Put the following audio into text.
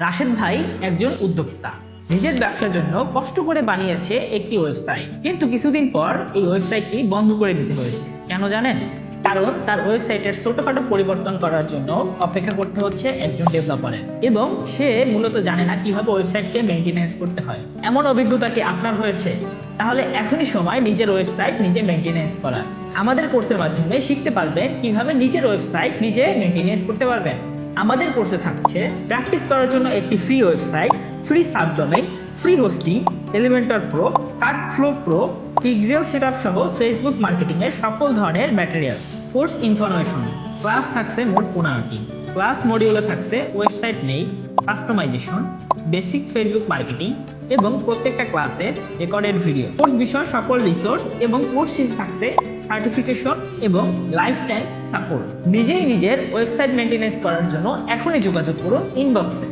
রাশেদ ভাই একজন উদ্যোক্তা। নিজের ব্যবসার জন্য কষ্ট করে বানিয়েছে একটি ওয়েবসাইট কিন্তু কিছুদিন পর এই ওয়েবসাইটটি বন্ধ করে দিতে হয়েছে। কেন জানেন? কারণ তার ওয়েবসাইটের ছোটখাটো পরিবর্তন করার জন্য অপেক্ষা করতে হচ্ছে একজন ডেভেলপারের এবং সে মূলত জানে না কীভাবে ওয়েবসাইটকে মেনটেনেন্স করতে হয়। এমন অভিজ্ঞতা কি আপনার হয়েছে? তাহলে এখনই সময় নিজের ওয়েবসাইট নিজে মেনটেনেন্স করার। আমাদের কোর্সের মাধ্যমে শিখতে পারবেন কীভাবে নিজের ওয়েবসাইট নিজে মেনটেনেন্স করতে পারবেন। আমাদের কোর্সে থাকছে প্র্যাকটিস করার জন্য একটি free website free subdomain free hosting Elementor pro cart flow pro pixel setup সহ ফেসবুক মার্কেটিংয়ের সকল ধরনের ম্যাটেরিয়াল কোর্স ইনফরমেশন ক্লাস থাকছে মোট পনেরোটি। ক্লাস মডিউলে থাকছে ওয়েবসাইট নেই। কাস্টমাইজেশন বেসিক ফেসবুক মার্কেটিং এবং প্রত্যেকটা ক্লাসে রেকর্ডেড ভিডিও কোর্স বিষয় সকল রিসোর্স এবং কোর্স শেষে থাকছে সার্টিফিকেশন এবং লাইফ টাইম সাপোর্ট নিজেই নিজের ওয়েবসাইট মেনটেনেন্স করার জন্য এখনই যোগাযোগ করুন ইনবক্সে